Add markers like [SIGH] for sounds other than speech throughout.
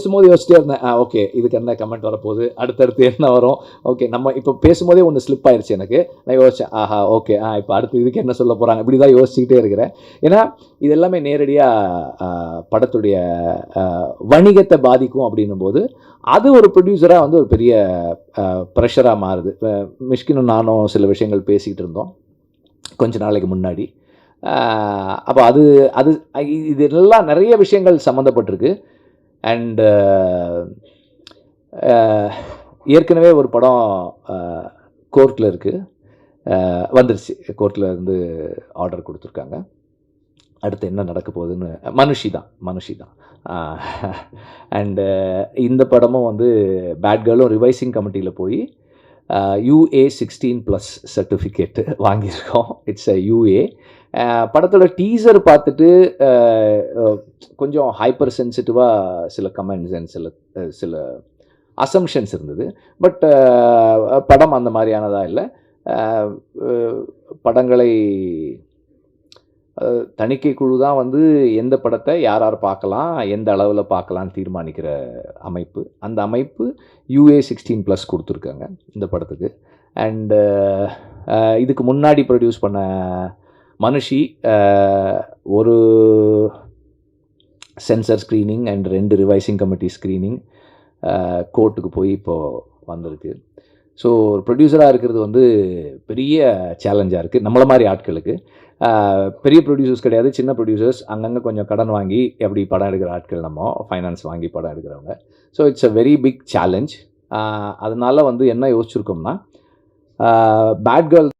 பேசும்போது யோசிச்சிட்டே இருந்தேன். ஆ ஓகே இதுக்கு என்ன கமெண்ட் வரப்போகுது? அடுத்தடுத்து என்ன வரும்? ஓகே நம்ம இப்போ பேசும்போதே ஒன்று ஸ்லிப் ஆயிடுச்சு எனக்கு. நான் யோசித்தேன் ஆஹா ஓகே ஆ இப்போ அடுத்து இதுக்கு என்ன சொல்ல போகிறாங்க இப்படி தான் யோசிச்சுக்கிட்டே இருக்கிறேன். ஏன்னா இது எல்லாமே நேரடியாக படத்துடைய வணிகத்தை பாதிக்கும் அப்படின்னும் போது அது ஒரு ப்ரொடியூசராக வந்து ஒரு பெரிய ப்ரெஷராக மாறுது. மிஷ்கினும் நானும் சில விஷயங்கள் பேசிக்கிட்டு இருந்தோம் கொஞ்ச நாளைக்கு முன்னாடி. அப்போ அது அது இது எல்லாம் நிறைய விஷயங்கள் சம்மந்தப்பட்டிருக்கு. அண்டு uh, uh, ஏற்கனவே ஒரு படம் uh, கோர்ட்டில் இருக்குது வந்துருச்சு. கோர்ட்டில் இருந்து ஆர்டர் கொடுத்துருக்காங்க. அடுத்து என்ன நடக்க போகுதுன்னு மனுஷி தான் மனுஷி தான். [LAUGHS] அண்டு இந்த படமும் வந்து பேட் கேர்ளும் ரிவைசிங் கமிட்டியில் போய் யூஏ சிக்ஸ்டீன் ப்ளஸ் சர்டிஃபிகேட்டு வாங்கியிருக்கோம். இட்ஸ் அ யூஏ படத்தோட டீசர் பார்த்துட்டு கொஞ்சம் ஹைப்பர் சென்சிட்டிவாக சில கமெண்ட்ஸ் அண்ட் சில சில அசம்ஷன்ஸ் இருந்தது. பட் படம் அந்த மாதிரியானதாக இல்லை. படங்களை தணிக்கை குழு தான் வந்து எந்த படத்தை யார் யார் பார்க்கலாம் எந்த அளவில் பார்க்கலான்னு தீர்மானிக்கிற அமைப்பு. அந்த அமைப்பு யூஏ சிக்ஸ்டீன் ப்ளஸ் கொடுத்துருக்காங்க இந்த படத்துக்கு. அண்டு இதுக்கு முன்னாடி ப்ரொடியூஸ் பண்ண மனுஷி ஒரு சென்சர் ஸ்க்ரீனிங் அண்ட் ரெண்டு ரிவைசிங் கமிட்டி ஸ்க்ரீனிங் கோர்ட்டுக்கு போய் இப்போது வந்திருக்கு. ஸோ ஒரு ப்ரொடியூசராக இருக்கிறது வந்து பெரிய சேலஞ்சாக இருக்குது நம்மளை மாதிரி ஆட்களுக்கு. பெரிய ப்ரொடியூசர்ஸ் கிடையாது சின்ன ப்ரொடியூசர்ஸ் அங்கங்கே கொஞ்சம் கடன் வாங்கி எப்படி படம் எடுக்கிற ஆட்கள் நம்ம ஃபைனான்ஸ் வாங்கி படம் எடுக்கிறவங்க. So it's a very big challenge அதனால வந்து என்ன யோசிச்சிருக்கோம்னா பேட் கேர்ள்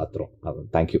பார்த்துரும் thank you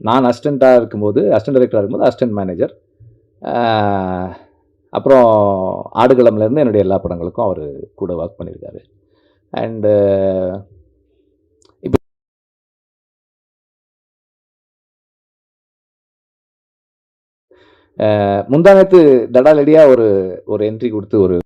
நான் அசிஸ்டண்ட்டாக இருக்கும்போது அசிஸ்டன்ட் டைரக்டராக இருக்கும்போது அசிஸ்டன்ட் மேனேஜர் அப்புறம் ஆடுகளம்லேருந்து என்னுடைய எல்லா படங்களுக்கும் அவர் கூட ஒர்க் பண்ணியிருக்காரு அண்டு இப்போ முந்தானத்து தடாலடியாக ஒரு ஒரு என்ட்ரி கொடுத்து ஒரு